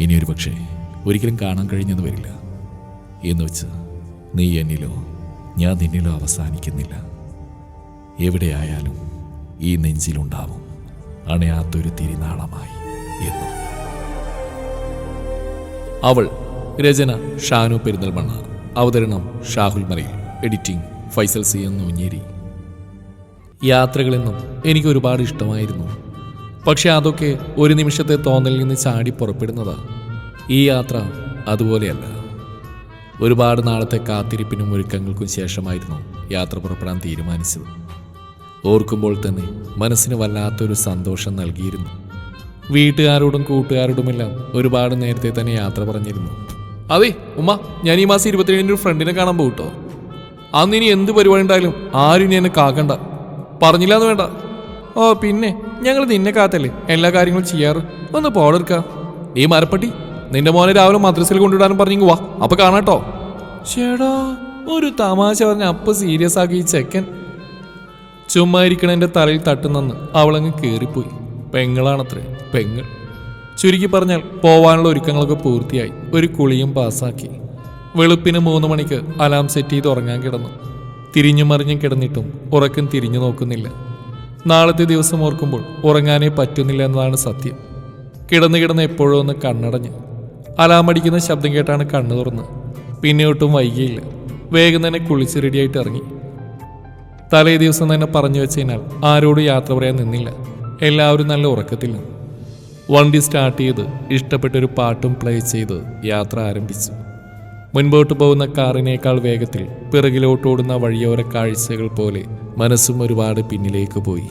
ഇനി ഒരു പക്ഷേ ഒരിക്കലും കാണാൻ കഴിഞ്ഞെന്ന് വരില്ല. എന്ന് വെച്ച് നീ എന്നിലോ ഞാൻ നിന്നിലോ അവസാനിക്കുന്നില്ല. എവിടെയായാലും ഈ നെഞ്ചിലുണ്ടാവും അണയാത്തൊരു തിരിനാളമായി എന്നും. അവൾ രചന ഷാനു പെരിന്തൽമണ്ണ. അവതരണം ഷാഹുൽ മലയിൽ. എഡിറ്റിംഗ് ഫൈസൽ സി എന്നു നൂഞ്ഞേരി. യാത്രകളെന്നും എനിക്ക് ഒരുപാട് ഇഷ്ടമായിരുന്നു. പക്ഷെ അതൊക്കെ ഒരു നിമിഷത്തെ തോന്നലിൽ നിന്ന് ചാടി പുറപ്പെടുന്നതാ. ഈ യാത്ര അതുപോലെയല്ല. ഒരുപാട് നാളത്തെ കാത്തിരിപ്പിനും ഒരുക്കങ്ങൾക്കും ശേഷമായിരുന്നു യാത്ര പുറപ്പെടാൻ തീരുമാനിച്ചത്. ഓർക്കുമ്പോൾ തന്നെ മനസ്സിന് വല്ലാത്തൊരു സന്തോഷം നൽകിയിരുന്നു. വീട്ടുകാരോടും കൂട്ടുകാരോടുമെല്ലാം ഒരുപാട് നേരത്തെ തന്നെ യാത്ര പറഞ്ഞിരുന്നു. അതെ ഉമ്മ ഞാൻ ഈ മാസം ഇരുപത്തിയേഴിന് ഒരു ഫ്രണ്ടിനെ കാണാൻ പോകട്ടോ അന്ന് ഇനി എന്ത് പരിപാടി ഉണ്ടായാലും ആരും ഇനി എന്നെ കാക്കണ്ട. പറഞ്ഞില്ല എന്ന് വേണ്ട. ഓ പിന്നെ? ഞങ്ങൾ നിന്നെ കാത്തല്ലേ? എല്ലാ കാര്യങ്ങളും ചെയ്യാറ്. ഒന്ന് പോളെടുക്ക നീ മരപ്പട്ടി നിന്റെ മോനെ രാവിലെ മദ്രസയിൽ കൊണ്ടുവിടാനും പറഞ്ഞു വാ. അപ്പൊ കാണാട്ടോ ചേടാ ഒരു തമാശ പറഞ്ഞ അപ്പൊ സീരിയസ് ആക്കി ഈ ചെക്കൻ. ചുമ്മാ ഇരിക്കണ എന്റെ തലയിൽ തട്ടുന്നെന്ന് അവളങ്ങ് കയറിപ്പോയി പെങ്ങളാണത്രേ പെങ്ങൾ. ചുരുക്കി പറഞ്ഞാൽ പോവാനുള്ള ഒരുക്കങ്ങളൊക്കെ പൂർത്തിയായി. ഒരു കുളിയും പാസ്സാക്കി. വെളുപ്പിന് മൂന്ന് മണിക്ക് അലാം സെറ്റ് ചെയ്ത് ഉറങ്ങാൻ കിടന്നു. തിരിഞ്ഞും മറിഞ്ഞും കിടന്നിട്ടും ഉറക്കം തിരിഞ്ഞു നോക്കുന്നില്ല. നാളത്തെ ദിവസം ഓർക്കുമ്പോൾ ഉറങ്ങാനേ പറ്റുന്നില്ല എന്നതാണ് സത്യം. കിടന്ന് കിടന്ന് എപ്പോഴും ഒന്ന് കണ്ണടഞ്ഞ്. അലാമടിക്കുന്ന ശബ്ദം കേട്ടാണ് കണ്ണു തുറന്ന്. പിന്നെ ഒട്ടും വൈകിയില്ല. വേഗം തന്നെ കുളിച്ച് റെഡിയായിട്ട് ഇറങ്ങി. തലേ ദിവസം തന്നെ പറഞ്ഞു വെച്ചതിനാൽ ആരോടും യാത്ര പറയാൻ നിന്നില്ല. എല്ലാവരും നല്ല ഉറക്കത്തില്ല വണ്ടി സ്റ്റാർട്ട് ചെയ്ത് ഇഷ്ടപ്പെട്ടൊരു പാട്ടും പ്ലേ ചെയ്ത് യാത്ര ആരംഭിച്ചു. മുൻപോട്ട് പോകുന്ന കാറിനേക്കാൾ വേഗത്തിൽ പിറകിലോട്ടോടുന്ന വഴിയോര കാഴ്ചകൾ പോലെ മനസ്സും ഒരുപാട് പിന്നിലേക്ക് പോയി.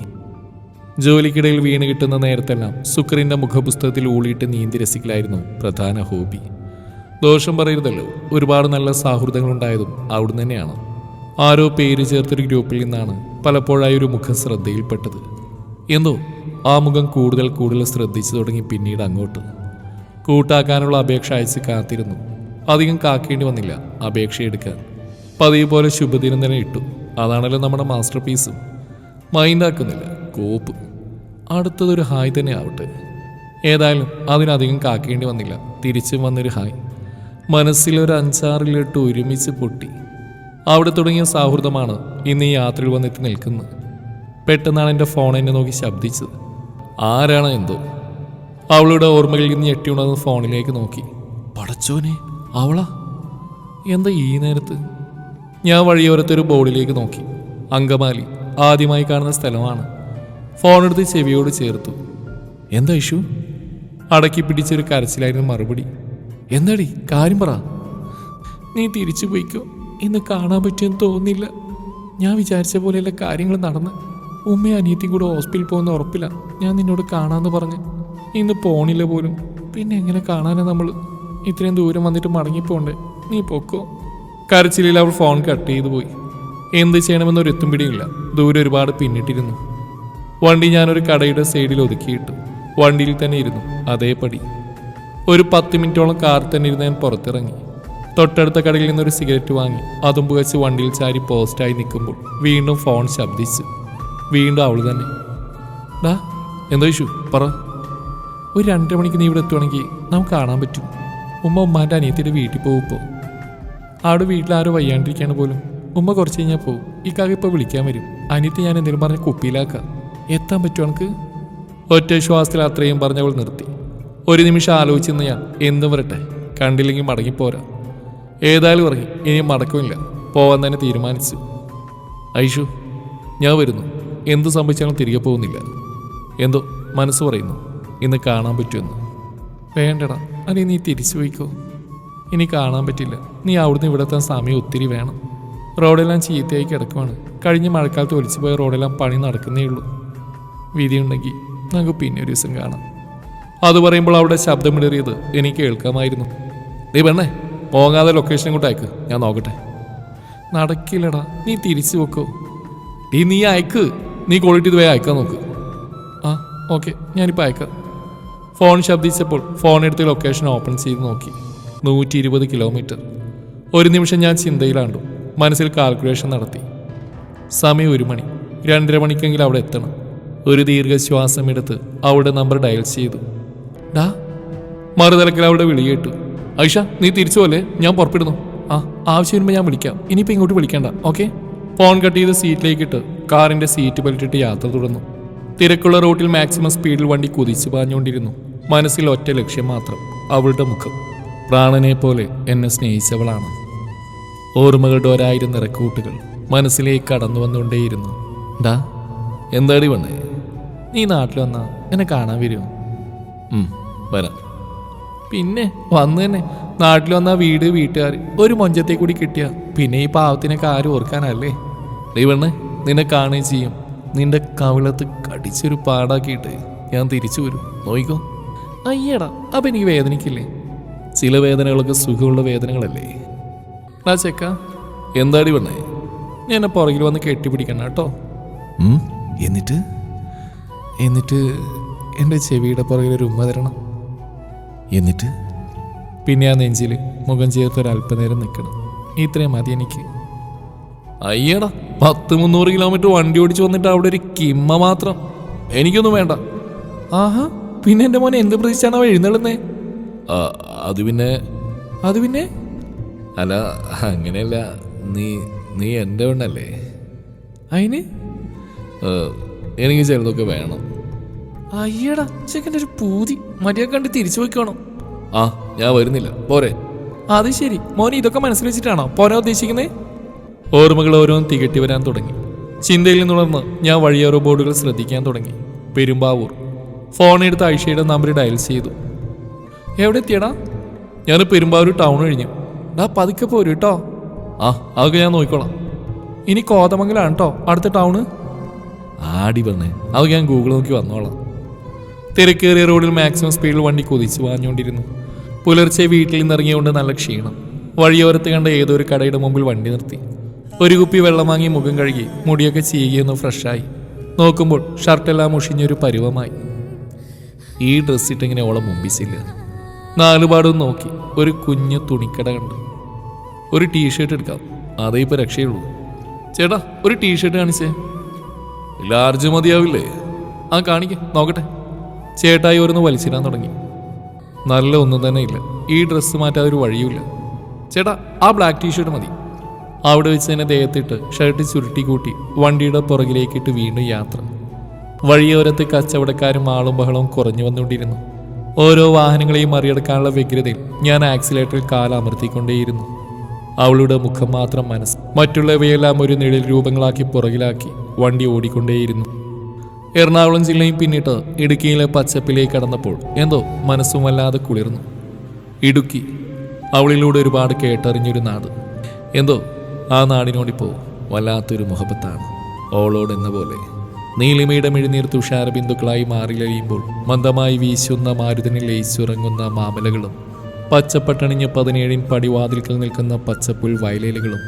ജോലിക്കിടയിൽ വീണ് കിട്ടുന്ന നേരത്തെല്ലാം സുക്രിന്റെ മുഖപുസ്തകത്തിൽ ഊളിയിട്ട് നീന്തി രസിക്കലായിരുന്നു പ്രധാന ഹോബി. ദോഷം പറയരുതല്ലോ. ഒരുപാട് നല്ല സൗഹൃദങ്ങളുണ്ടായതും അവിടുന്ന് തന്നെയാണ്. ആരോ പേര് ചേർത്തൊരു ഗ്രൂപ്പിൽ നിന്നാണ് പലപ്പോഴായി ഒരു മുഖം ശ്രദ്ധയിൽപ്പെട്ടത്. എന്തോ ആ മുഖം കൂടുതൽ കൂടുതൽ ശ്രദ്ധിച്ചു തുടങ്ങി പിന്നീട് അങ്ങോട്ട്. കൂട്ടാക്കാനുള്ള അപേക്ഷ അയച്ച് കാത്തിരുന്നു. അധികം കാക്കേണ്ടി വന്നില്ല അപേക്ഷ എടുക്കാൻ പതിവ് പോലെ ശുഭദിനം തന്നെ ഇട്ടു. അതാണല്ലോ നമ്മുടെ മാസ്റ്റർ പീസും. മൈൻഡാക്കുന്നില്ല കോപ്പ്. അടുത്തതൊരു ഹായ് തന്നെ ആവട്ടെ. ഏതായാലും അതിനധികം കാക്കേണ്ടി വന്നില്ല. തിരിച്ചും വന്നൊരു ഹായ്. മനസ്സിലൊരു അഞ്ചാറിലിട്ട് ഒരുമിച്ച് പൊട്ടി. അവിടെ തുടങ്ങിയ സൗഹൃദമാണ് ഇന്ന് ഈ യാത്രയിൽ വന്നെത്തി നിൽക്കുന്നത്. പെട്ടെന്നാണ് എന്റെ ഫോൺ എന്നെ നോക്കി ശബ്ദിച്ചത്. ആരാണ് എന്തോ? അവളുടെ ഓർമ്മകളിൽ നിന്ന് ഞെട്ടിയുണർന്ന് ഫോണിലേക്ക് നോക്കി. പടച്ചോനെ അവളാ? എന്താ ഈ നേരത്ത്? ഞാൻ വഴിയോരത്തൊരു ബോർഡിലേക്ക് നോക്കി. അങ്കമാലി ആദ്യമായി കാണുന്ന സ്ഥലമാണ്. ഫോണെടുത്ത് ചെവിയോട് ചേർത്തു. എന്താ ഇഷു? അടക്കി പിടിച്ചൊരു കരച്ചിലായിരുന്നു മറുപടി. എന്താടി? കാര്യം പറ. നീ തിരിച്ചു പോയിക്കോ. ഇന്ന് കാണാൻ പറ്റുമെന്ന് തോന്നില്ല ഞാൻ വിചാരിച്ച പോലെയല്ല കാര്യങ്ങൾ നടന്ന്. ഉമ്മയും അനിയത്തിയും കൂടെ ഹോസ്പിറ്റലിൽ പോകുന്ന ഉറപ്പില്ല ഞാൻ നിന്നോട് കാണാമെന്ന് പറഞ്ഞ്. ഇന്ന് പോണില്ല പോലും. പിന്നെ എങ്ങനെ കാണാനാ നമ്മൾ ഇത്രയും ദൂരം വന്നിട്ട് മടങ്ങിപ്പോണ്ടേ? നീ പൊക്കോ. കരച്ചിലിൽ അവൾ ഫോൺ കട്ട് ചെയ്തു പോയി. എന്ത് ചെയ്യണമെന്നൊരു എത്തും പിടിയില്ല ദൂരെ ഒരുപാട് പിന്നിട്ടിരുന്നു. വണ്ടി ഞാനൊരു കടയുടെ സൈഡിൽ ഒതുക്കിയിട്ടു. വണ്ടിയിൽ തന്നെ ഇരുന്നു. അതേപടി ഒരു പത്ത് മിനിറ്റോളം കാർ തന്നെ ഇരുന്ന് ഞാൻ പുറത്തിറങ്ങി. തൊട്ടടുത്ത കടയിൽ നിന്നൊരു സിഗരറ്റ് വാങ്ങി. അതും പുകച്ച് വണ്ടിയിൽ ചാരി പോസ്റ്റായി നിൽക്കുമ്പോൾ വീണ്ടും ഫോൺ ശബ്ദിച്ചു. വീണ്ടും അവൾ തന്നെ. ഡാ എന്തോ ഇഷ്യൂ പറ. ഒരു രണ്ടര മണിക്ക് നീ ഇവിടെ എത്തുവാണെങ്കിൽ നമുക്ക് കാണാൻ പറ്റും. ഉമ്മ ഉമ്മാന്റെ അനിയത്തിയുടെ വീട്ടിൽ പോകും വീട്ടിൽ ആരും വയ്യാണ്ടിരിക്കാണ് പോലും. ഉമ്മ കുറച്ച് കഴിഞ്ഞാൽ പോകും ഈ കാക ഇപ്പോൾ വിളിക്കാൻ വരും. അനിയത്തി ഞാൻ എന്തെങ്കിലും പറഞ്ഞ് കുപ്പിയിലാക്കാം. എത്താൻ പറ്റുമോ എനിക്ക് ഒറ്റ ശ്വാസത്തിൽ അത്രയും പറഞ്ഞവൾ നിർത്തി. ഒരു നിമിഷം ആലോചിച്ചെന്ന് ഞാൻ. എന്തും വരട്ടെ. കണ്ടില്ലെങ്കിൽ മടങ്ങിപ്പോരാ ഏതായാലും ഇറങ്ങി ഇനി മടക്കമില്ല പോവാൻ തന്നെ തീരുമാനിച്ചു. ഐഷു ഞാൻ വരുന്നു. എന്ത് സംഭവിച്ചാലും തിരികെ പോകുന്നില്ല. എന്തോ മനസ്സ് പറയുന്നു. ഇന്ന് കാണാൻ പറ്റുമെന്ന്. വേണ്ടടാ. അനി നീ തിരിച്ചു പോയിക്കോ. ഇനി കാണാൻ പറ്റില്ല. നീ അവിടുന്ന് ഇവിടെത്താൻ സമയം ഒത്തിരി വേണം. റോഡെല്ലാം ചീത്തയായി കിടക്കുവാണ്. കഴിഞ്ഞ മഴക്കാലത്ത് ഒലിച്ചു പോയ റോഡെല്ലാം പണി നടക്കുന്നേ ഉള്ളൂ. വിധിയുണ്ടെങ്കിൽ നമുക്ക് പിന്നെ ഒരു ദിവസം കാണാം. അത് പറയുമ്പോൾ അവിടെ ശബ്ദമിടറിയത് എനിക്ക് കേൾക്കാമായിരുന്നു. നീ പെണ്ണേ പോകാതെ ലൊക്കേഷൻ ഇങ്ങോട്ട് അയക്ക്. ഞാൻ നോക്കട്ടെ. നടക്കില്ലടാ നീ തിരിച്ചു വെക്കോ ഈ നീ അയക്ക്. നീ ക്വാളിറ്റി ഇത് പോയി അയക്കാൻ നോക്ക്. ആ ഓക്കെ ഞാനിപ്പോൾ അയക്കാം. ഫോൺ ശബ്ദിച്ചപ്പോൾ ഫോൺ എടുത്ത് ലൊക്കേഷൻ ഓപ്പൺ ചെയ്ത് നോക്കി. നൂറ്റി ഇരുപത് കിലോമീറ്റർ. ഒരു നിമിഷം ഞാൻ ചിന്തയിലാണ്ടു. മനസ്സിൽ കാൽക്കുലേഷൻ നടത്തി. സമയം ഒരു മണി. രണ്ടര മണിക്കെങ്കിലും അവിടെ എത്തണം. ഒരു ദീർഘശ്വാസം എടുത്ത് അവിടെ നമ്പർ ഡയൽ ചെയ്തു. ഡാ മറുതലക്കിൽ അവിടെ വിളിയേട്ടു ഐഷ നീ തിരിച്ചു പോലെ ഞാൻ പുറപ്പെടുന്നു. ആ ആവശ്യം വരുമ്പോൾ ഞാൻ വിളിക്കാം. ഇനിയിപ്പോൾ ഇങ്ങോട്ട് വിളിക്കേണ്ട ഓക്കെ? ഫോൺ കട്ട് ചെയ്ത് സീറ്റിലേക്ക് ഇട്ട് കാറിന്റെ സീറ്റ് ബെൽറ്റിട്ട് യാത്ര തുടർന്നു. തിരക്കുള്ള റോട്ടിൽ മാക്സിമം സ്പീഡിൽ വണ്ടി കുതിച്ചു പാഞ്ഞുകൊണ്ടിരുന്നു. മനസ്സിൽ ഒറ്റ ലക്ഷ്യം മാത്രം അവളുടെ മുഖം. പ്രാണനെ പോലെ എന്നെ സ്നേഹിച്ചവളാണ്. ഓർമ്മകളുടെ ഒരായിരം നിറക്കൂട്ടുകൾ മനസ്സിലേക്ക് കടന്നു വന്നുകൊണ്ടേയിരുന്നു. ഡാ എന്താടി വന്നേ? നീ നാട്ടിൽ വന്നാ എന്നെ കാണാൻ വരുമോ വരാം. പിന്നെ വന്നു തന്നെ. നാട്ടിൽ വന്ന വീട് വീട്ടുകാർ ഒരു മൊഞ്ചത്തെ കൂടി കിട്ടിയ പിന്നെ ഈ പാവത്തിനൊക്കെ ആരും ഓർക്കാനല്ലേ? റീവണ്ണേ നിന്നെ കാണുകയും ചെയ്യും. നിന്റെ കവിളത്ത് കടിച്ചൊരു പാടാക്കിയിട്ട് ഞാൻ തിരിച്ചു വരും. നോയിക്കോ. അയ്യടാ അപ്പം എനിക്ക് വേദനിക്കില്ലേ? ചില വേദനകളൊക്കെ സുഖമുള്ള വേദനകളല്ലേ? ആ ചെക്ക എന്താടി പെണ്ണേ ഞാൻ എന്നെ പുറകിൽ വന്ന് കെട്ടിപ്പിടിക്കണം കേട്ടോ. എന്നിട്ട്? എന്നിട്ട് എന്റെ ചെവിയുടെ പുറകിൽ ഒരു ഉമ്മ തരണം. എന്നിട്ട്? പിന്നെ ആ നെഞ്ചിൽ മുഖം ചേർത്ത് ഒരു അല്പനേരം നിൽക്കണം. ഇത്രയും മതി എനിക്ക്. അയ്യടാ പത്ത് മുന്നൂറ് കിലോമീറ്റർ വണ്ടി ഓടിച്ചു വന്നിട്ട് അവിടെ ഒരു കിമ്മ മാത്രം. എനിക്കൊന്നും വേണ്ട. ആഹാ പിന്നെ എന്റെ മോനെ എന്ത് പ്രതീക്ഷിച്ചാണ് അവ എഴുന്നള്ളുന്നേ? അത് പിന്നെ അത് പിന്നെ? അല്ല അങ്ങനെയല്ല. നീ നീ എന്റെ പെണ്ണല്ലേ? അതിന് എനിക്ക് ചിലതൊക്കെ വേണം. അയ്യടാ ചെക്കന്റെ ഒരു പൂതി. മര്യാദ കണ്ട് തിരിച്ചു പോയിക്കോണം ആ ഞാൻ വരുന്നില്ല. പോരെ. അത് ശരി. മോനെ ഇതൊക്കെ മനസ്സിൽ വെച്ചിട്ടാണോ? പോരാ ഉദ്ദേശിക്കുന്നേ? ഓർമ്മകൾ ഓരോന്നും തികട്ടി വരാൻ തുടങ്ങി. ചിന്തയിൽ നിന്നുണർന്ന് ഞാൻ വഴിയോരോ ബോർഡുകൾ ശ്രദ്ധിക്കാൻ തുടങ്ങി. പെരുമ്പാവൂർ. ഫോൺ എടുത്ത് ഐഷയുടെ നമ്പർ ഡയൽ ചെയ്തു. എവിടെ എത്തിയടാ ഞാൻ പെരുമ്പാവൂർ ടൗൺ കഴിഞ്ഞു. ഡാ പതുക്കെ പോരും കേട്ടോ ആ അതൊക്കെ ഞാൻ നോക്കിക്കോളാം. ഇനി കോതമംഗലാണ് കേട്ടോ അടുത്ത ടൗണ് ആടി പറഞ്ഞേ അതൊക്കെ ഞാൻ ഗൂഗിൾ നോക്കി വന്നോളാം. തിരക്കേറിയ റോഡിൽ മാക്സിമം സ്പീഡിൽ വണ്ടി കുതിച്ചു വാങ്ങിക്കൊണ്ടിരുന്നു പുലർച്ചെ വീട്ടിൽ നിന്നിറങ്ങിയുകൊണ്ട് നല്ല ക്ഷീണം. വഴിയോരത്ത് കണ്ട ഏതോ ഒരു കടയുടെ മുമ്പിൽ വണ്ടി നിർത്തി. ഒരു കുപ്പി വെള്ളം വാങ്ങി മുഖം കഴുകി മുടിയൊക്കെ ചീകിയൊന്ന് ഫ്രഷായി നോക്കുമ്പോൾ ഷർട്ടെല്ലാം മുഷിഞ്ഞൊരു പരുവമായി. ഈ ഡ്രസ്സിട്ടിങ്ങനെ ഓളെ മുമ്പിച്ചില്ല നാലുപാടും നോക്കി. ഒരു കുഞ്ഞു തുണിക്കട കണ്ടു. ഒരു ടീഷർട്ട് എടുക്കാം. അതേ ഇപ്പൊ രക്ഷയുള്ളൂ. ചേട്ടാ ഒരു ടീഷർട്ട് കാണിച്ചേ. ലാർജ് മതിയാവില്ലേ? ആ കാണിക്ക. നോക്കട്ടെ. ചേട്ടായി ഓരോന്ന് വലിച്ചിടാൻ തുടങ്ങി. നല്ല ഒന്നും തന്നെ ഇല്ല. ഈ ഡ്രസ്സ് മാറ്റാതെ ഒരു വഴിയുമില്ല. ചേട്ടാ ആ ബ്ലാക്ക് ടീഷർട്ട് മതി. അവിടെ വെച്ച് തന്നെ ദേഹത്തിട്ട് ഷർട്ട് ചുരുട്ടി കൂട്ടി വണ്ടിയുടെ പുറകിലേക്കിട്ട് വീണ്ടും യാത്ര. വഴിയോരത്ത് കച്ചവടക്കാരും ആളും ബഹളവും കുറഞ്ഞു വന്നുകൊണ്ടിരുന്നു. ഓരോ വാഹനങ്ങളെയും മറികടക്കാനുള്ള വ്യഗ്രതയിൽ ഞാൻ ആക്സിലേറ്ററിൽ കാലമർത്തിക്കൊണ്ടേയിരുന്നു അവളുടെ മുഖം മാത്രം മനസ്സ് മറ്റുള്ളവയെല്ലാം ഒരു നിഴൽ രൂപങ്ങളാക്കി പുറകിലാക്കി വണ്ടി ഓടിക്കൊണ്ടേയിരുന്നു. എറണാകുളം ജില്ലയും പിന്നിട്ട് ഇടുക്കിയിലെ പച്ചപ്പിലേക്ക് കടന്നപ്പോൾ എന്തോ മനസ്സും വല്ലാതെ കുളിർന്നു. ഇടുക്കി അവളിലൂടെ ഒരുപാട് കേട്ടറിഞ്ഞൊരു നാട്. എന്തോ ആ നാടിനോടിപ്പോ വല്ലാത്തൊരു മുഹബത്താണ്. ഓളോട് എന്ന പോലെ. നീലിമയുടെ മെഴുനീർ തുഷാര ബിന്ദുക്കളായി മാറിലഴിയുമ്പോൾ മന്ദമായി വീശുന്ന മാരുതനിൽ ലയിച്ചുറങ്ങുന്ന മാമലകളും പച്ചപ്പട്ടണിഞ്ഞ് പതിനേഴിൻ പടിവാതിൽക്കൽ നിൽക്കുന്ന പച്ചപ്പുൽ വയലേലുകളും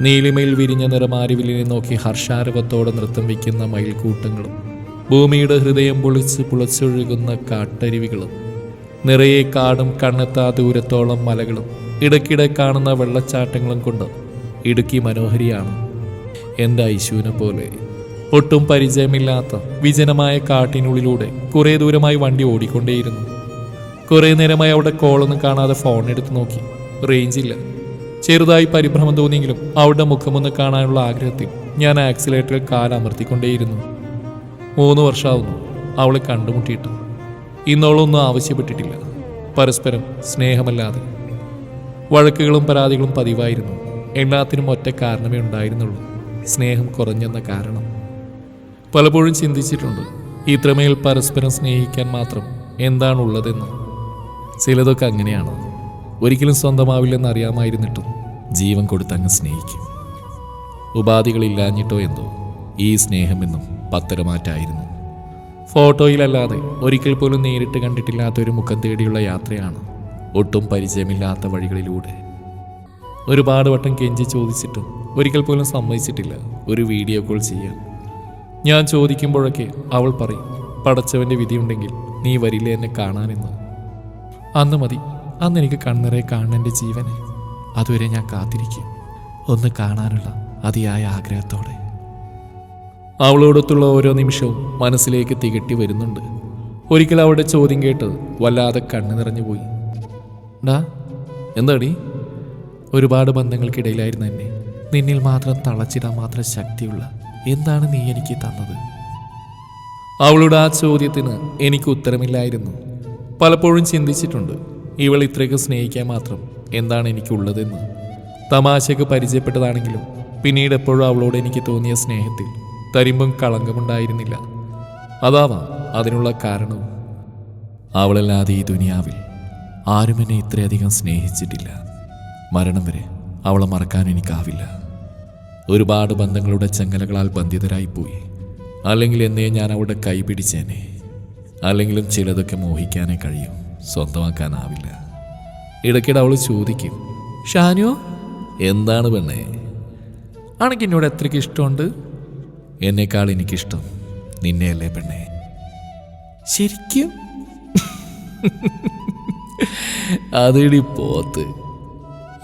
നീലിമയിൽ വിരിഞ്ഞ നിറമാരിവിലിനെ നോക്കി ഹർഷാരവത്തോടെ നൃത്തം വയ്ക്കുന്ന മയിൽക്കൂട്ടങ്ങളും ഭൂമിയുടെ ഹൃദയം പൊളിച്ച് പുളച്ചൊഴുകുന്ന കാട്ടരുവികളും നിറയെ കാടും കണ്ണെത്താ ദൂരത്തോളം മലകളും ഇടയ്ക്കിടെ കാണുന്ന വെള്ളച്ചാട്ടങ്ങളും കൊണ്ട് ഇടുക്കി മനോഹരിയാണ്. എന്റെ ഐശുവിനെ പോലെ ഒട്ടും പരിചയമില്ലാത്ത വിജനമായ കാട്ടിനുള്ളിലൂടെ കുറേ ദൂരമായി വണ്ടി ഓടിക്കൊണ്ടേയിരുന്നു. കുറേ നേരമായി അവിടെ കോളൊന്നും കാണാതെ ഫോൺ എടുത്ത് നോക്കി. റേഞ്ച് ഇല്ല. ചെറുതായി പരിഭ്രമം തോന്നിയെങ്കിലും അവളുടെ മുഖമൊന്ന് കാണാനുള്ള ആഗ്രഹത്തിൽ ഞാൻ ആക്സിലേറ്ററിൽ കാലമർത്തിക്കൊണ്ടേയിരുന്നു മൂന്ന് വർഷമാവുന്നു അവളെ കണ്ടുമുട്ടിയിട്ട്. ഇന്നോളൊന്നും ആവശ്യപ്പെട്ടിട്ടില്ല. പരസ്പരം സ്നേഹമല്ലാതെ. വഴക്കുകളും പരാതികളും പതിവായിരുന്നു. എല്ലാത്തിനും ഒറ്റ കാരണമേ ഉണ്ടായിരുന്നുള്ളൂ. സ്നേഹം കുറഞ്ഞെന്ന കാരണം. പലപ്പോഴും ചിന്തിച്ചിട്ടുണ്ട് ഇത്രമേൽ പരസ്പരം സ്നേഹിക്കാൻ മാത്രം എന്താണുള്ളതെന്ന്. ചിലതൊക്കെ അങ്ങനെയാണ്. ഒരിക്കലും സ്വന്തമാവില്ലെന്ന് അറിയാമായിരുന്നിട്ടും ജീവൻ കൊടുത്തങ്ങ് സ്നേഹിക്കും. ഉപാധികളില്ലാഞ്ഞിട്ടോ എന്തോ ഈ സ്നേഹമെന്നും പത്തരമാറ്റായിരുന്നു. ഫോട്ടോയിലല്ലാതെ ഒരിക്കൽ പോലും നേരിട്ട് കണ്ടിട്ടില്ലാത്ത ഒരു മുഖം തേടിയുള്ള യാത്രയാണ് ഒട്ടും പരിചയമില്ലാത്ത വഴികളിലൂടെ. ഒരുപാട് വട്ടം കെഞ്ചി ചോദിച്ചിട്ടും ഒരിക്കൽ പോലും സമ്മതിച്ചിട്ടില്ല ഒരു വീഡിയോ കോൾ ചെയ്യാൻ. ഞാൻ ചോദിക്കുമ്പോഴൊക്കെ അവൾ പറയും പടച്ചവന്റെ വിധിയുണ്ടെങ്കിൽ നീ വരില്ലേ എന്നെ കാണാനെന്ന് അന്ന് മതി. അന്ന് എനിക്ക് കണ്ണറെ കാണുന്ന ജീവനെ. അതുവരെ ഞാൻ കാത്തിരിക്കും. ഒന്ന് കാണാനുള്ള അതിയായ ആഗ്രഹത്തോടെ. അവളോടൊത്തുള്ള ഓരോ നിമിഷവും മനസ്സിലേക്ക് തികട്ടി വരുന്നുണ്ട്. ഒരിക്കൽ അവളുടെ ചോദ്യം കേട്ട് വല്ലാതെ കണ്ണു നിറഞ്ഞു പോയി. ഡാ എന്താടി? ഒരുപാട് ബന്ധങ്ങൾക്കിടയിലായിരുന്നു എന്നെ. നിന്നിൽ മാത്രം തളച്ചിടാൻ മാത്രം ശക്തിയുള്ള എന്താണ് നീ എനിക്ക് തന്നത്? അവളുടെ ആ ചോദ്യത്തിന് എനിക്ക് ഉത്തരമില്ലായിരുന്നു. പലപ്പോഴും ചിന്തിച്ചിട്ടുണ്ട് ഇവൾ ഇത്രയ്ക്ക് സ്നേഹിക്കാൻ മാത്രം എന്താണ് എനിക്കുള്ളതെന്ന്. തമാശക്ക് പരിചയപ്പെട്ടതാണെങ്കിലും പിന്നീട് എപ്പോഴും അവളോട് എനിക്ക് തോന്നിയ സ്നേഹത്തിൽ തരിമ്പും കളങ്കമുണ്ടായിരുന്നില്ല. അതാവാം അതിനുള്ള കാരണവും. അവളല്ലാതെ ഈ ദുനിയാവിൽ ആരും എന്നെ ഇത്രയധികം സ്നേഹിച്ചിട്ടില്ല. മരണം വരെ അവളെ മറക്കാൻ എനിക്കാവില്ല. ഒരുപാട് ബന്ധങ്ങളുടെ ചങ്ങലകളാൽ ബന്ധിതരായിപ്പോയി. അല്ലെങ്കിൽ എന്നേ ഞാൻ അവിടെ കൈ പിടിച്ചേനെ അല്ലെങ്കിലും ചിലതൊക്കെ മോഹിക്കാനേ കഴിയും. സ്വന്തമാക്കാനാവില്ല. ഇടയ്ക്കിടെ അവൾ ചോദിക്കും ഷാനു എന്താണ് പെണ്ണേ? ആണെങ്കിൽ എന്നോട് എത്രയ്ക്ക് ഇഷ്ടമുണ്ട്? എന്നേക്കാൾ എനിക്കിഷ്ടം നിന്നെയല്ലേ പെണ്ണേ. ശരിക്കും? അതിടി പോത്ത്.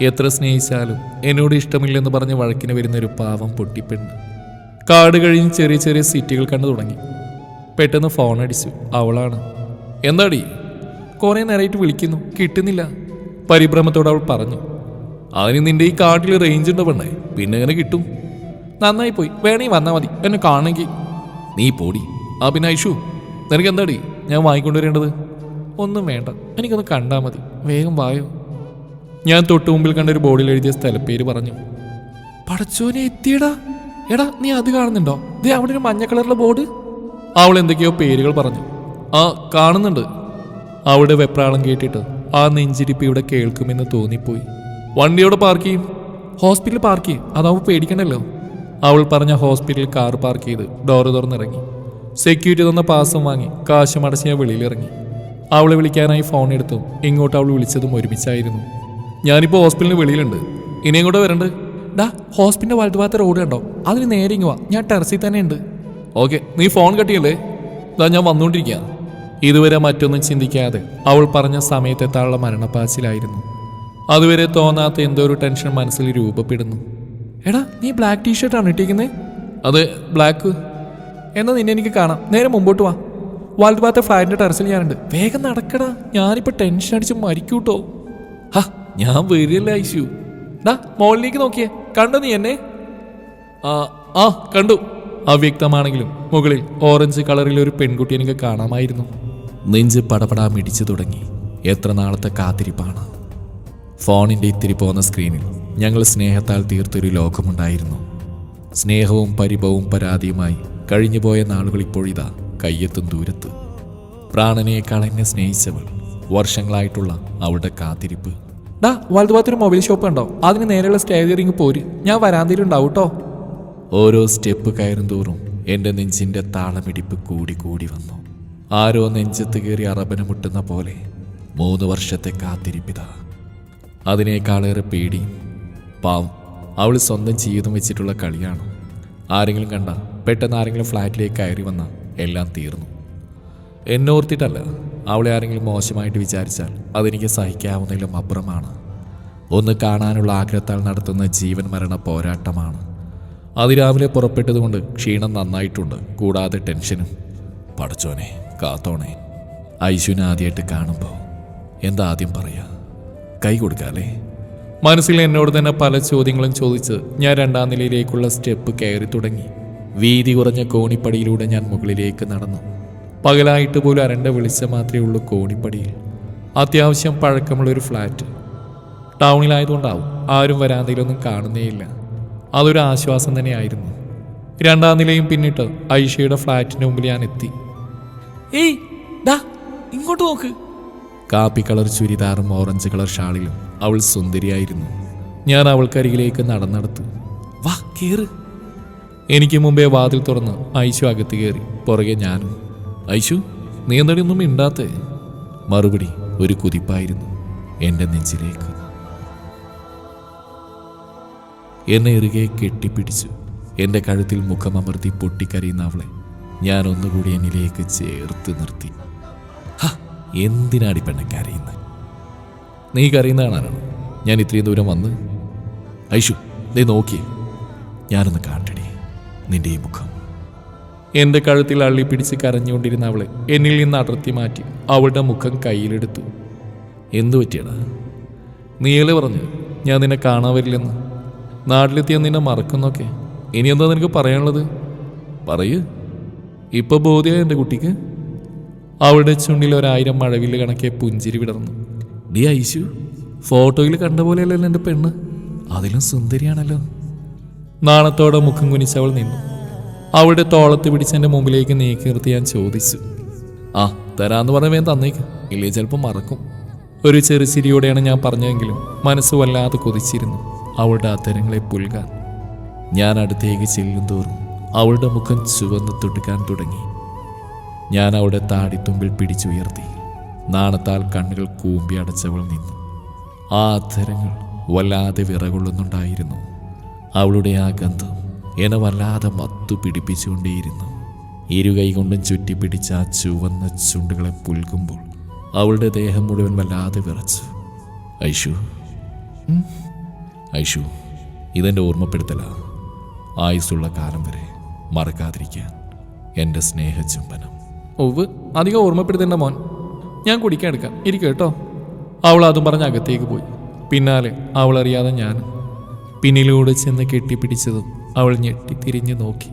എത്ര സ്നേഹിച്ചാലും എന്നോട് ഇഷ്ടമില്ലെന്ന് പറഞ്ഞ് വഴക്കിന് വരുന്ന ഒരു പാവം പൊട്ടിപ്പെണ്ണ്. കാട് കഴിഞ്ഞ് ചെറിയ ചെറിയ സിറ്റികൾ കണ്ടു തുടങ്ങി. പെട്ടെന്ന് ഫോൺ അടിച്ചു. അവളാണ്. എന്താടി? കുറേ നേരമായിട്ട് വിളിക്കുന്നു. കിട്ടുന്നില്ല. പരിഭ്രമത്തോടെ അവൾ പറഞ്ഞു. അതിന് നിന്റെ ഈ കാട്ടിൽ റേഞ്ച് ഉണ്ട് പെണ്ണേ? പിന്നെ എങ്ങനെ കിട്ടും? നന്നായി പോയി. വേണേ വന്നാൽ മതി. എന്നെ കാണണമെങ്കിൽ. നീ പോടി. ആ പിന്നെ ഐഷു നിനക്ക് എന്താടി ഞാൻ വാങ്ങിക്കൊണ്ടുവരേണ്ടത് ഒന്നും വേണ്ട. എനിക്കൊന്ന് കണ്ടാൽ മതി. വേഗം വായോ. ഞാൻ തൊട്ടു മുമ്പിൽ കണ്ട ഒരു ബോർഡിൽ എഴുതിയ സ്ഥലപ്പേര് പറഞ്ഞു. പടച്ചോനെ എത്തിയടാ. എടാ നീ അത് കാണുന്നുണ്ടോ? ദേ അവിടെ ഒരു മഞ്ഞ കളറിലെ ബോർഡ്. അവൾ എന്തൊക്കെയോ പേരുകൾ പറഞ്ഞു. ആ കാണുന്നുണ്ട്. അവിടെ വെപ്രാളം കേട്ടിട്ട് ആ നെഞ്ചിരിപ്പ് ഇവിടെ കേൾക്കുമെന്ന് തോന്നിപ്പോയി. വണ്ടി അവിടെ പാർക്ക് ചെയ്യും. ഹോസ്പിറ്റലിൽ പാർക്ക് ചെയ്യും. അതാവുമ്പോൾ പേടിക്കണ്ടല്ലോ. അവൾ പറഞ്ഞ ഹോസ്പിറ്റലിൽ കാർ പാർക്ക് ചെയ്ത് ഡോറ് തുറന്നിറങ്ങി. സെക്യൂരിറ്റി തന്ന പാസം വാങ്ങി. കാശും അടച്ച് ഞാൻ വെളിയിലിറങ്ങി. അവളെ വിളിക്കാനായി ഫോൺ എടുത്തു. ഇങ്ങോട്ട് അവൾ വിളിച്ചതും ഒരുമിച്ചായിരുന്നു. ഞാനിപ്പോൾ ഹോസ്പിറ്റലിന് വെളിയിലുണ്ട്. ഇനിയും കൂടെ വരണ്ട്. ഡാ ഹോസ്പിറ്റലിന്റെ വലതുഭാഗത്തെ റോഡ് കണ്ടോ? അതിന് നേരെ വാ. ഞാൻ ടെറസിൽ തന്നെ ഉണ്ട്. ഓക്കെ നീ ഫോൺ കട്ടിയല്ലേ ഇതാ ഞാൻ വന്നുകൊണ്ടിരിക്കുക ഇതുവരെ മറ്റൊന്നും ചിന്തിക്കാതെ അവൾ പറഞ്ഞ സമയത്തെത്താനുള്ള മരണപ്പാച്ചിലായിരുന്നു. അതുവരെ തോന്നാത്ത എന്തോ ഒരു ടെൻഷൻ മനസ്സിൽ രൂപപ്പെടുന്നു. എടാ നീ ബ്ലാക്ക് ടീഷർട്ടാണ് ഇട്ടിരിക്കുന്നത് അതെ ബ്ലാക്ക് എന്നാ നിന്നെ എനിക്ക് കാണാം. നേരെ മുമ്പോട്ട് വാ. വലതുഭാഗത്തെ ഫ്ലാറ്റിന്റെ ടെറസിൽ ഞാനുണ്ട്. വേഗം നടക്കടാ. ഞാനിപ്പോ ടെൻഷൻ അടിച്ച് മരിക്കൂട്ടോ. ഹാ ഞാൻ വരില്ല ഐശു. ഡാ മോളിലേക്ക് നോക്കിയേ. കണ്ടു നീ എന്നെ? ആ ആ കണ്ടു. അവ്യക്തമാണെങ്കിലും മുകളിൽ ഓറഞ്ച് കളറിൽ ഒരു പെൺകുട്ടി എനിക്ക് കാണാമായിരുന്നു. നെഞ്ച് പടപടാ മിടിച്ചു തുടങ്ങി. എത്ര നാളത്തെ കാത്തിരിപ്പാണ്. ഫോണിന്റെ ഇത്തിരി പോന്ന സ്ക്രീനിൽ ഞങ്ങൾ സ്നേഹത്താൽ തീർത്തൊരു ലോകമുണ്ടായിരുന്നു. സ്നേഹവും പരിഭവവും പരാതിയുമായി കഴിഞ്ഞുപോയ നാളുകൾ ഇപ്പോഴിതാ കയ്യെത്തും ദൂരത്ത്. പ്രാണനേക്കാൾ എന്നെ സ്നേഹിച്ചവൾ വർഷങ്ങളായിട്ടുള്ള അവളുടെ കാത്തിരിപ്പ്. ഡാ വലതുഭാഗത്തൊരു മൊബൈൽ ഷോപ്പ് ഉണ്ടോ അതിന് നേരെയുള്ള സ്റ്റേജിങ് പോര്. ഞാൻ വരാന്തയിലുണ്ടാവും കേട്ടോ ഓരോ സ്റ്റെപ്പ് കയറും തോറും എന്റെ നെഞ്ചിന്റെ താളമിടിപ്പ് കൂടി കൂടി വന്നു. ആരോ നെഞ്ചത്ത് കയറി അറബന മുട്ടുന്ന പോലെ മൂന്ന് വർഷത്തെ കാത്തിരിപ്പിത. അതിനേക്കാളേറെ പേടി പാവം അവൾ സ്വന്തം ജീവിതം വെച്ചിട്ടുള്ള കളിയാണ്. ആരെങ്കിലും കണ്ട പെട്ടെന്ന് ആരെങ്കിലും ഫ്ലാറ്റിലേക്ക് കയറി വന്ന എല്ലാം തീർന്നു. എന്നോർത്തിട്ടല്ല അവളെ ആരെങ്കിലും മോശമായിട്ട് വിചാരിച്ചാൽ അതെനിക്ക് സഹിക്കാവുന്നതിലും അപ്പുറമാണ്. ഒന്ന് കാണാനുള്ള ആഗ്രഹത്താൽ നടത്തുന്ന ജീവൻ മരണ പോരാട്ടമാണ്. അതിരാവിലെ പുറപ്പെട്ടതുകൊണ്ട് ക്ഷീണം നന്നായിട്ടുണ്ട്. കൂടാതെ ടെൻഷനും. പടച്ചോനെ കാത്തോണേ ഐശുവിനെ ആദ്യമായിട്ട് കാണുമ്പോൾ എന്താ ആദ്യം പറയാ? കൈ കൊടുക്കാല്ലേ മനസ്സിൽ എന്നോട് തന്നെ പല ചോദ്യങ്ങളും ചോദിച്ച് ഞാൻ രണ്ടാം നിലയിലേക്കുള്ള സ്റ്റെപ്പ് കയറി തുടങ്ങി. വീതി കുറഞ്ഞ കോണിപ്പടിയിലൂടെ ഞാൻ മുകളിലേക്ക് നടന്നു. പകലായിട്ട് പോലും അരണ്ട വെളിച്ചം മാത്രമേ ഉള്ളൂ കോണിപ്പടിയിൽ അത്യാവശ്യം പഴക്കമുള്ള ഒരു ഫ്ലാറ്റ്. ടൗണിലായതുകൊണ്ടാവും ആരും വരാന്തയിലൊന്നും കാണുന്നേയില്ല. അതൊരു ആശ്വാസം തന്നെയായിരുന്നു. രണ്ടാം നിലയും പിന്നിട്ട് ഐഷയുടെ ഫ്ലാറ്റിന് മുമ്പിൽ ഞാൻ എത്തി. ഏയ് ഇങ്ങോട്ട് നോക്ക്. കാപ്പി കളർ ചുരിദാറും ഓറഞ്ച് കളർ ഷാളിലും അവൾ സുന്ദരിയായിരുന്നു. ഞാൻ അവൾക്കരികിലേക്ക് നടന്നെടുത്തു. വാ കേറ്. എനിക്ക് മുമ്പേ വാതിൽ തുറന്ന് ഐശു അകത്ത് കയറി പുറകെ ഞാനും. ഐശു നീ എന്താടി ഒന്നും മിണ്ടാത്തേ? മറുപടി ഒരു കുതിപ്പായിരുന്നു എന്റെ നെഞ്ചിലേക്ക്. എന്നെ ഇറുകെ കെട്ടിപ്പിടിച്ചു. എന്റെ കഴുത്തിൽ മുഖമമർത്തി പൊട്ടിക്കരയുന്ന അവളെ ഞാൻ ഒന്നുകൂടി എന്നിലേക്ക് ചേർത്ത് നിർത്തി. ഹ, എന്തിനാടി പെണ്ണെ നീ കരയുന്ന ഞാൻ ഇത്രയും ദൂരം വന്ന്. ഐഷു നീ നോക്കിയേ. ഞാനൊന്ന് കാട്ടടി നിന്റെ ഈ മുഖം. എന്റെ കഴുത്തിൽ അള്ളി പിടിച്ച് കരഞ്ഞുകൊണ്ടിരുന്ന അവളെ എന്നിൽ നിന്ന് അടർത്തി മാറ്റി അവളുടെ മുഖം കയ്യിലെടുത്തു. എന്തു പറ്റിയടാ? നീല പറഞ്ഞു ഞാൻ നിന്നെ കാണാൻ വരില്ലെന്ന്. നാട്ടിലെത്തിയ നിന്നെ മറക്കുന്നൊക്കെ. ഇനി എന്താ നിനക്ക് പറയാനുള്ളത്? പറയൂ. ഇപ്പൊ ബോധ്യമായ എന്റെ കുട്ടിക്ക്? അവളുടെ ചുണ്ടിൽ ഒരായിരം മഴവിൽ കണക്കെ പുഞ്ചിരി വിടർന്നു. ഡി ഐശു ഫോട്ടോയിൽ കണ്ട പോലെയല്ലല്ലോ എന്റെ പെണ്ണ്. അതിലും സുന്ദരിയാണല്ലോ. നാണത്തോടെ മുഖം കുനിച്ച് അവൾ നിന്നു. അവളുടെ തോളത്ത് പിടിച്ച് എന്റെ മുമ്പിലേക്ക് നീക്കി നിർത്തി ഞാൻ ചോദിച്ചു. ആ തരാന്ന് പറഞ്ഞ വേഗം തന്നേക്ക്. ഇല്ലേ ചിലപ്പോൾ മറക്കും. ഒരു ചെറു ചിരിയോടെയാണ് ഞാൻ പറഞ്ഞതെങ്കിലും മനസ്സ് വല്ലാതെ കൊതിച്ചിരുന്നു. അവളുടെ അത്തരങ്ങളെ പുൽകാൻ. ഞാൻ അടുത്തേക്ക് ചെല്ലും തോറും അവളുടെ മുഖം ചുവന്ന് തുടുക്കാൻ തുടങ്ങി. ഞാൻ അവളുടെ താടിത്തുമ്പിൽ പിടിച്ചുയർത്തി. നാണത്താൽ കണ്ണുകൾ കൂമ്പി അടച്ചവൾ നിന്നു. ആ അധരങ്ങൾ വല്ലാതെ വിറകൊള്ളുന്നുണ്ടായിരുന്നു. അവളുടെ ആ ഗന്ധം എന്നെ വല്ലാതെ മത്തു പിടിപ്പിച്ചുകൊണ്ടേയിരുന്നു. ഇരുകൈ കൊണ്ടും ചുറ്റിപ്പിടിച്ച ആ ചുവന്ന ചുണ്ടുകളെ പുൽകുമ്പോൾ അവളുടെ ദേഹം മുഴുവൻ വല്ലാതെ വിറച്ചു. ഐഷു. ഐഷു ഇതെന്റെ ഓർമ്മപ്പെടുത്തല. ആയുസ്സുള്ള കാലം വരെ മറക്കാതിരിക്കാൻ എന്റെ സ്നേഹചുംബനം. ഒവ് അധികം ഓർമ്മപ്പെടുത്തേണ്ട മോൻ. ഞാൻ കുടിക്കാൻ എടുക്കാം. ഇരിക്കും കേട്ടോ. അവൾ അതും പറഞ്ഞ് അകത്തേക്ക് പോയി. പിന്നാലെ അവളറിയാതെ ഞാൻ പിന്നിലൂടെ ചെന്ന് കെട്ടിപ്പിടിച്ചതും അവൾ ഞെട്ടി തിരിഞ്ഞു നോക്കി.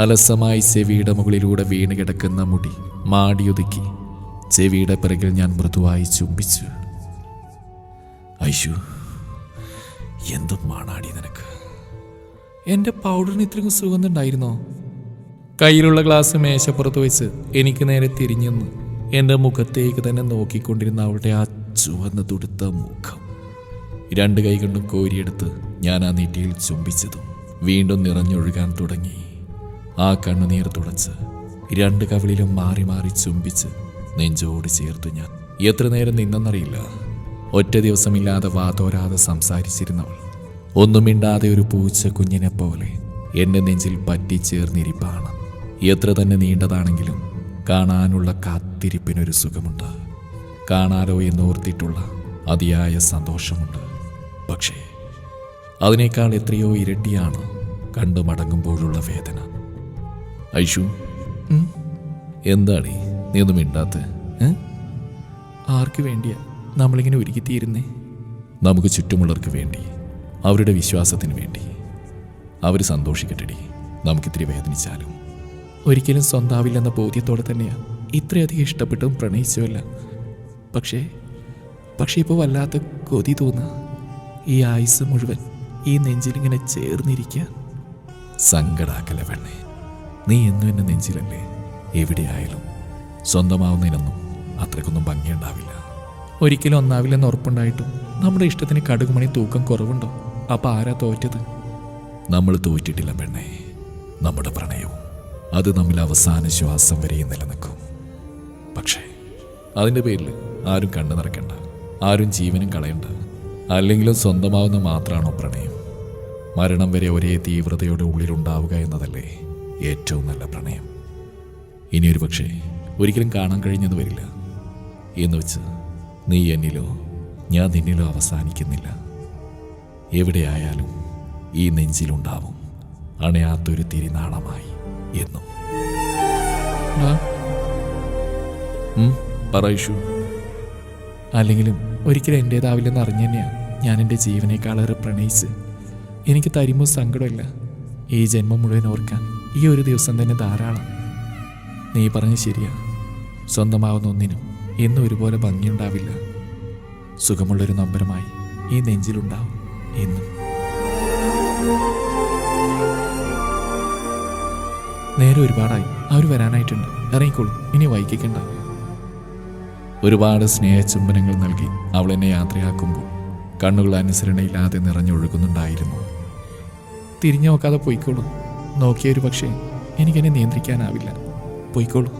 അലസമായി ചെവിയുടെ മുകളിലൂടെ വീണ് കിടക്കുന്ന മുടി മാടിയൊതുക്കി. ചെവിയുടെ പിറകിൽ ഞാൻ മൃദുവായി ചുംബിച്ചു. ഐശു എന്തും മാണാടി നിനക്ക്? എന്റെ പൗഡറിന് ഇത്രയും സുഗന്ധമുണ്ടായിരുന്നോ കയ്യിലുള്ള ഗ്ലാസ് മേശപ്പുറത്ത് വെച്ച് എനിക്ക് നേരെ തിരിഞ്ഞെന്ന് എന്റെ മുഖത്തേക്ക് തന്നെ നോക്കിക്കൊണ്ടിരുന്ന അവളുടെ ആ ചുവന്ന തുടുത്ത മുഖം. രണ്ട് കൈകൊണ്ടും കോരിയെടുത്ത് ഞാൻ ആ നെറ്റിയിൽ ചുംബിച്ചതും വീണ്ടും നിറഞ്ഞൊഴുകാൻ തുടങ്ങി. ആ കണ്ണുനീർ തുടച്ച് രണ്ട് കവിളിലും മാറി മാറി ചുംബിച്ച് നെഞ്ചോട് ചേർത്തു ഞാൻ. എത്ര നേരം നിന്നെന്നറിയില്ല. ഒറ്റ ദിവസമില്ലാതെ വാതോരാതെ സംസാരിച്ചിരുന്നവൾ. ഒന്നും മിണ്ടാതെ ഒരു പൂച്ച കുഞ്ഞിനെ പോലെ എന്റെ നെഞ്ചിൽ പറ്റിച്ചേർന്നിരിപ്പാണ്. എത്ര തന്നെ നീണ്ടതാണെങ്കിലും കാണാനുള്ള കാത്തിരിപ്പിനൊരു സുഖമുണ്ട്. കാണാലോ എന്നോർത്തിട്ടുള്ള അതിയായ സന്തോഷമുണ്ട്. പക്ഷേ അതിനേക്കാൾ എത്രയോ ഇരട്ടിയാണ് കണ്ടു മടങ്ങുമ്പോഴുള്ള വേദന. ഐഷു എന്താണ് നീ ഒന്നും മിണ്ടാത്ത ആർക്ക് വേണ്ടിയാ നമ്മളിങ്ങനെ ഒരുക്കിത്തീരുന്നേ നമുക്ക് ചുറ്റുമുള്ളവർക്ക് വേണ്ടി അവരുടെ വിശ്വാസത്തിന് വേണ്ടി. അവർ സന്തോഷിക്കട്ടെടി നമുക്കിത്തിരി വേദനിച്ചാലും. ഒരിക്കലും സ്വന്താവില്ലെന്ന ബോധ്യത്തോടെ തന്നെയാണ് ഇത്രയധികം ഇഷ്ടപ്പെട്ടും പ്രണയിച്ചുമല്ല. പക്ഷേ പക്ഷേ ഇപ്പോൾ വല്ലാത്ത കൊതി തോന്നുക ഈ ആയുസ് മുഴുവൻ. ഈ നെഞ്ചിലിങ്ങനെ ചേർന്നിരിക്കാൻ? സങ്കടാക്കല വെണ്ണേ നീ എന്നും എന്നെ നെഞ്ചിലല്ലേ? എവിടെയായാലും സ്വന്തമാവുന്നതിനൊന്നും അത്രക്കൊന്നും ഭംഗിയുണ്ടാവില്ല. ഒരിക്കലും ഒന്നാവില്ലെന്ന് ഉറപ്പുണ്ടായിട്ടും നമ്മുടെ ഇഷ്ടത്തിന് കടുകുമണി തൂക്കം കുറവുണ്ടോ? അപ്പൊ ആരാ തോറ്റത്? നമ്മൾ തോറ്റിട്ടില്ല പെണ്ണേ. നമ്മുടെ പ്രണയവും അത് നമ്മിൽ അവസാന ശ്വാസം വരെയും നിലനിൽക്കും. പക്ഷേ അതിന്റെ പേരിൽ ആരും കണ്ണു നിറയ്ക്കണ്ട ആരും ജീവനും കളയണ്ട അല്ലെങ്കിലും സ്വന്തമാവുന്ന മാത്രമാണോ പ്രണയം? മരണം വരെ ഒരേ തീവ്രതയുടെ ഉള്ളിലുണ്ടാവുക എന്നതല്ലേ ഏറ്റവും നല്ല പ്രണയം. ഇനിയൊരു പക്ഷേ ഒരിക്കലും കാണാൻ കഴിഞ്ഞെന്ന് വരില്ല. എന്ന് വെച്ച് നീ എന്നിലോ ഞാൻ നിന്നിലോ അവസാനിക്കുന്നില്ല. എവിടെയായാലും ഈ നെഞ്ചിലുണ്ടാവും അണയാത്തൊരു തിരിനാളമായി എന്നും. പറയൂ അല്ലെങ്കിലും ഒരിക്കലും എന്റേതാവില്ലെന്ന് അറിഞ്ഞു തന്നെയാണ് ഞാൻ എന്റെ ജീവനേക്കാളേറെ പ്രണയിച്ച് എനിക്ക് തരുമ്പോൾ സങ്കടമില്ല. ഈ ജന്മം മുഴുവൻ ഓർക്കാൻ ഈ ഒരു ദിവസം തന്നെ ധാരാളം. നീ പറഞ്ഞ ശരിയാ. സ്വന്തമാവുന്ന ഒന്നിനും എന്നും ഒരുപോലെ ഭംഗിയുണ്ടാവില്ല. സുഖമുള്ളൊരു നമ്പരമായി ഈ നെഞ്ചിലുണ്ടാവും എന്നും നേരെ ഒരുപാടായി. അവർ വരാനായിട്ടുണ്ട്. ഇറങ്ങിക്കോളൂ. ഇനി വൈകിക്കണ്ട. ഒരുപാട് സ്നേഹചുംബനങ്ങൾ നൽകി അവൾ എന്നെ യാത്രയാക്കുമ്പോൾ കണ്ണുകൾ അനുസരണയില്ലാതെ നിറഞ്ഞൊഴുകുന്നുണ്ടായിരുന്നു തിരിഞ്ഞു നോക്കാതെ പൊയ്ക്കോളൂ. നോക്കിയൊരു പക്ഷേ എനിക്കെന്നെ നിയന്ത്രിക്കാനാവില്ല. പൊയ്ക്കോളൂ.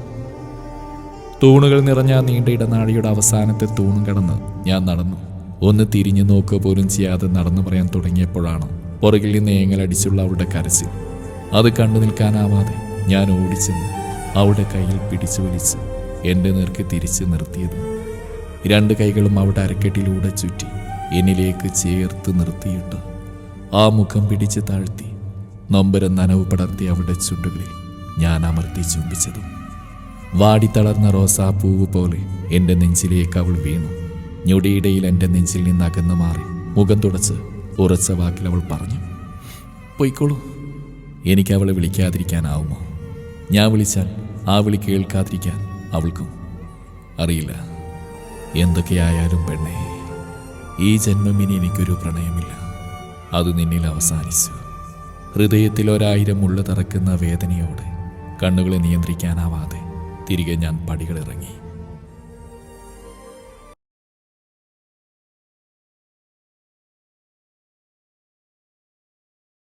തൂണുകൾ നിറഞ്ഞ നീണ്ട ഇടനാഴിയുടെ അവസാനത്തെ തൂണും കടന്ന് ഞാൻ നടന്നു. ഒന്ന് തിരിഞ്ഞു നോക്കുക പോലും ചെയ്യാതെ നടന്നു പറയാൻ തുടങ്ങിയപ്പോഴാണ് പുറകിൽ നിന്ന് ഏങ്ങലടിച്ചുള്ള അവളുടെ കരച്ചിൽ. അത് കണ്ടു നിൽക്കാനാവാതെ ഞാൻ ഓടിച്ചെന്ന് അവളുടെ കയ്യിൽ പിടിച്ചു വലിച്ച് എന്റെ നേർക്ക് തിരിച്ച് നിർത്തിയത്. രണ്ട് കൈകളും അവിടെ അരക്കെട്ടിലൂടെ ചുറ്റി. എന്നിലേക്ക് ചേർത്ത് നിർത്തിയിട്ട് ആ മുഖം പിടിച്ച് താഴ്ത്തി നൊമ്പരം നനവ് പടർത്തി അവിടെ ചുണ്ടുകളിൽ ഞാൻ അമർത്തി ചുംബിച്ചതും. വാടിത്തളർന്ന റോസാപ്പൂവ് പോലെ എന്റെ നെഞ്ചിലേക്ക് അവൾ വീണു. ഞൊടിയിടയിൽ എന്റെ നെഞ്ചിൽ നിന്ന് അകന്നു മാറി മുഖം തുടച്ച് ഉറച്ച വാക്കിൽ അവൾ പറഞ്ഞു പൊയ്ക്കോളൂ. എനിക്ക് അവളെ വിളിക്കാതിരിക്കാനാവുമോ? ഞാൻ വിളിച്ചാൽ ആ വിളി കേൾക്കാതിരിക്കാൻ അവൾക്കും അറിയില്ല. എന്തൊക്കെയായാലും പെണ്ണേ ഈ ജന്മം എനിക്കൊരു പ്രണയമില്ല. അത് നിന്നിൽ അവസാനിച്ചു. ഹൃദയത്തിൽ ഒരായിരം മുള്ള തറക്കുന്ന വേദനയോടെ കണ്ണുകളെ നിയന്ത്രിക്കാനാവാതെ തിരികെ ഞാൻ പടികളിറങ്ങി.